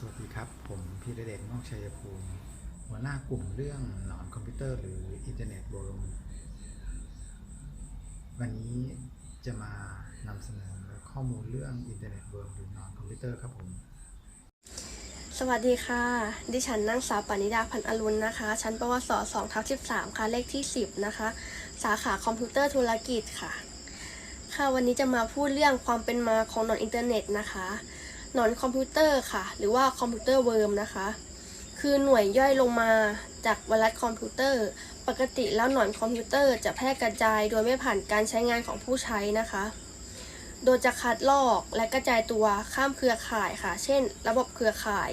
สวัสดีครับ ผมพีระเดชงอกชัยภูมิ หัวหน้ากลุ่มเรื่องหนอนคอมพิวเตอร์หรืออินเทอร์เน็ตเวิร์มวันนี้จะมานำเสนอข้อมูลเรื่องอินเทอร์เน็ตเวิร์มหรือหนอนคอมพิวเตอร์ครับผม สวัสดีค่ะ ดิฉันนางสาวปณิดาพันอรุณนะคะ ชั้นปวส2ทับ13ค่ะ เลขที่10นะคะ สาขาคอมพิวเตอร์ธุรกิจค่ะ ค่ะวันนี้จะมาพูดเรื่องความเป็นมาของหนอนอินเทอร์เน็ตนะคะ หนอนคอมพิวเตอร์ค่ะ หรือว่าคอมพิวเตอร์เวิร์มนะคะ คือหน่วยย่อยลงมาจากไวรัสคอมพิวเตอร์ ปกติแล้วหนอนคอมพิวเตอร์จะแพร่กระจายโดยไม่ผ่านการใช้งานของผู้ใช้นะคะ โดยจะคัดลอกและกระจายตัวข้ามเครือข่ายค่ะ เช่น ระบบเครือข่าย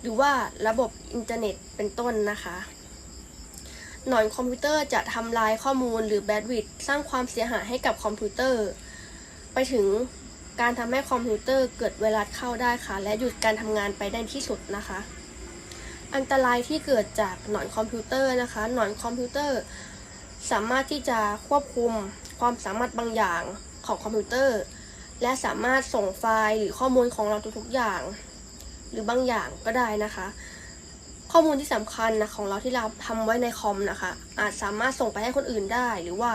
หรือว่าระบบอินเทอร์เน็ตเป็นต้นนะคะหนอนคอมพิวเตอร์จะทำลายข้อมูลหรือแบดวิดสร้างความเสียหายให้กับคอมพิวเตอร์ ไปถึง การทำให้คอมพิวเตอร์เกิดไวรัสเข้าได้ค่ะ และหยุดการทำงานไปได้ที่สุดนะคะ อันตรายที่เกิดจากหนอนคอมพิวเตอร์นะคะ หนอนคอมพิวเตอร์ สามารถที่จะควบคุมความสามารถบางอย่างของคอมพิวเตอร์ และสามารถส่งไฟล์หรือข้อมูลของเราทุกๆอย่าง หรือบางอย่างก็ได้นะคะ ข้อมูลที่สำคัญนะของเราที่เราทำไว้ในคอมนะคะ อาจสามารถส่งไปให้คนอื่นได้หรือว่า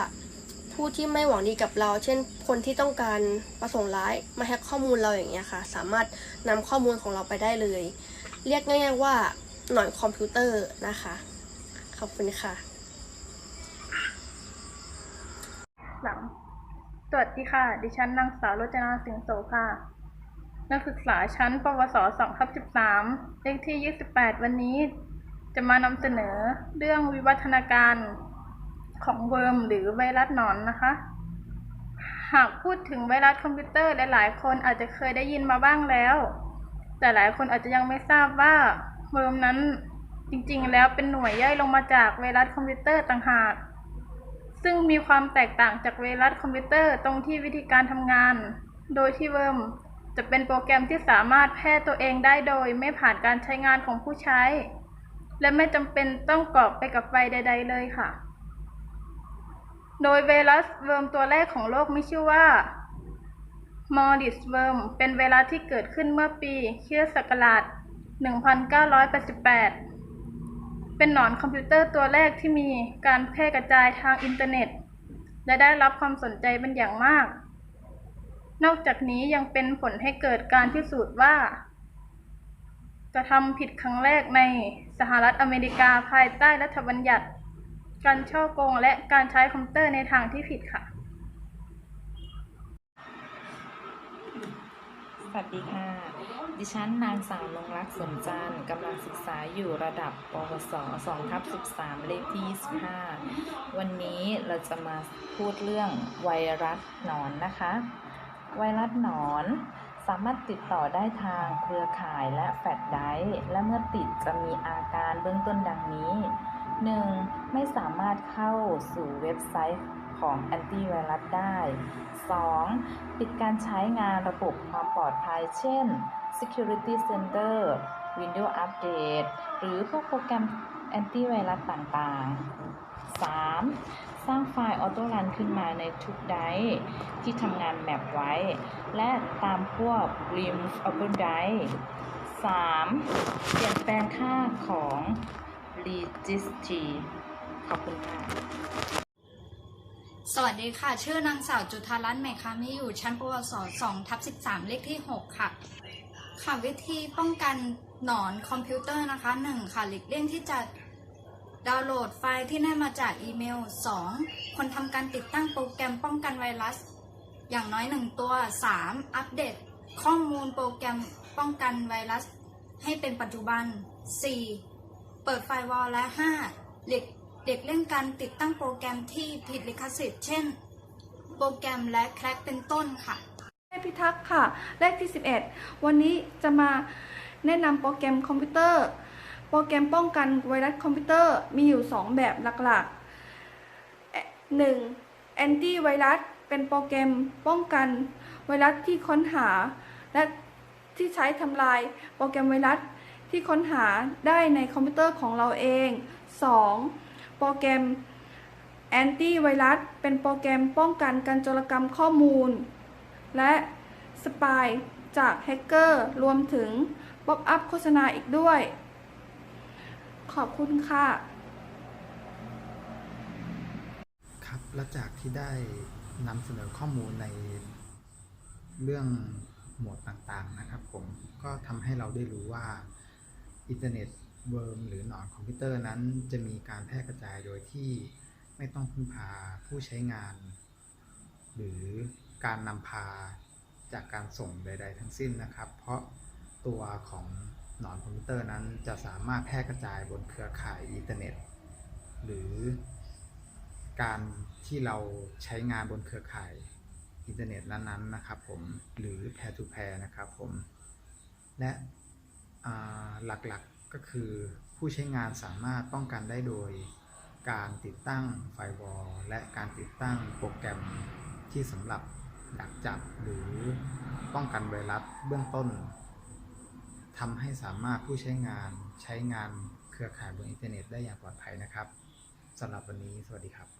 ผู้ที่ไม่หวังดีกับเรา เช่น คนที่ต้องการประสงค์ร้ายมาแฮ็กข้อมูลเราอย่างเงี้ยค่ะ สามารถนำข้อมูลของเราไปได้เลย เรียกง่ายๆว่าหน่อยคอมพิวเตอร์นะคะ ขอบคุณค่ะหลังสวัสดีค่ะ ดิฉันนางสาวรจนาสิงห์โสค่ะ นักศึกษาชั้น ปวส2ทับ13เลขที่ 28 วันนี้จะมานำเสนอเรื่องวิวัฒนาการ ของเวิร์มหรือไวรัสหนอนนะคะ หากพูดถึงไวรัสคอมพิวเตอร์หลายๆ คนอาจจะเคยได้ยินมาบ้างแล้ว แต่หลายคนอาจจะยังไม่ทราบว่าเวิร์มนั้นจริงๆ แล้วเป็นหน่วยย่อยลงมาจากไวรัสคอมพิวเตอร์ต่างหาก ซึ่งมีความแตกต่างจากไวรัสคอมพิวเตอร์ตรงที่วิธีการทำงาน โดยที่เวิร์มจะเป็นโปรแกรมที่สามารถแพร่ตัวเองได้โดยไม่ผ่านการใช้งานของผู้ใช้ และไม่จำเป็นต้องกรอกไปกับไฟใด ๆ เลยค่ะ โดยไวรัสเวิร์มตัวแรกของโลกมีชื่อว่ามอริสเวิร์มเป็นไวรัสที่เกิดขึ้นเมื่อปีคริสตศักราช 1988 เป็นหนอนคอมพิวเตอร์ตัวแรกที่มีการแพร่กระจายทางอินเทอร์เน็ต และได้รับความสนใจเป็นอย่างมาก นอกจากนี้ยังเป็นผลให้เกิดการพิสูจน์ว่ากระทำผิดครั้งแรกในสหรัฐอเมริกาภายใต้รัฐบัญญัติ การช่อโกงและการใช้คอมพิวเตอร์ในทางที่ผิดค่ะ สวัสดีค่ะ ดิฉันนางสาวนงรักสมจันทร์กำลังศึกษาอยู่ระดับปวส2ทับ13 เลขที่ 25 วันนี้เราจะมาพูดเรื่องไวรัสหนอนนะคะ ไวรัสหนอนสามารถติดต่อได้ทางเครือข่ายและแฟลชไดร์และเมื่อติดจะมีอาการเบื้องต้นดังนี้ 1. ไม่สามารถเข้าสู่เว็บไซต์ของแอนตี้ไวรัสได้ 2. ปิดการใช้งานระบบความปลอดภัย เช่น Security Center Windows Update หรือพวกโปรแกรมแอนตี้ไวรัสต่างๆ 3. สร้างไฟล์ออโต้รันขึ้นมาในทุกไดร์ที่ทำงานแมปไว้ และตามพวก RIMS Open Drive 3. เปลี่ยนแปลงค่าของ Registry ขอบคุณค่ะ สวัสดีค่ะ ชื่อนางสาวจุธารัตน์เมฆามิอยู่ชั้นปวส2ทับ13 เลขที่ 6 ค่ะ ค่ะวิธีป้องกันหนอนคอมพิวเตอร์นะคะ 1. ค่ะหลีกเลี่ยงที่จะดาวน์โหลดไฟล์ที่ได้มาจากอีเมล 2. คนทำการติดตั้งโปรแกรมป้องกันไวรัส อย่างน้อย 1 ตัว 3. อัปเดตข้อมูลโปรแกรมป้องกันไวรัส ให้เป็นปัจจุบัน 4. เปิดไฟวอลและ 5. หลีกเด็กเล่นการติดตั้งโปรแกรมที่ผิดลิขสิทธิ์เช่น โปรแกรมและแคร็กเป็นต้นค่ะให้พิทักษ์ค่ะ เลขที่ 11 วันนี้จะมาแนะนำโปรแกรมคอมพิวเตอร์ โปรแกรมป้องกันไวรัสคอมพิวเตอร์มีอยู่ 2 แบบหลักๆ 1. Anti ไวรัสเป็นโปรแกรมป้องกันไวรัสที่ค้นหา และที่ใช้ทำลายโปรแกรมไวรัส ที่ค้นหาได้ในคอมพิวเตอร์ของเราเอง 2. โปรแกรมแอนตี้ไวรัสเป็นโปรแกรมป้องกันการโจรกรรมข้อมูล และสปายจากแฮกเกอร์รวมถึงป๊อปอัพโฆษณาอีกด้วย ขอบคุณค่ะ ครับและจากที่ได้นำเสนอข้อมูลในเรื่องหมวดต่างๆนะครับผมก็ทำให้เราได้รู้ว่า อินเทอร์เน็ตเวิร์มหรือหนอนคอมพิวเตอร์นั้นจะมีการแพร่กระจายโดยที่ไม่ต้องพึ่งพาผู้ใช้งาน หรือการนำพาจากการส่งใด ๆ ทั้งสิ้นนะครับ เพราะตัวของหนอนคอมพิวเตอร์นั้นจะสามารถแพร่กระจายบนเครือข่ายอินเทอร์เน็ต หรือการที่เราใช้งานบนเครือข่ายอินเทอร์เน็ตนั้นๆนะครับผมหรือ peer to peer นะครับผมและ หลักๆก็คือผู้ใช้งานสามารถป้องกันได้โดยการติดตั้งไฟวอลและการติดตั้งโปรแกรมที่สำหรับดักจับหรือป้องกันไวรัสเบื้องต้นทำให้สามารถผู้ใช้งานใช้งานเครือข่ายบนอินเทอร์เน็ตได้อย่างปลอดภัยนะครับสำหรับวันนี้สวัสดีครับ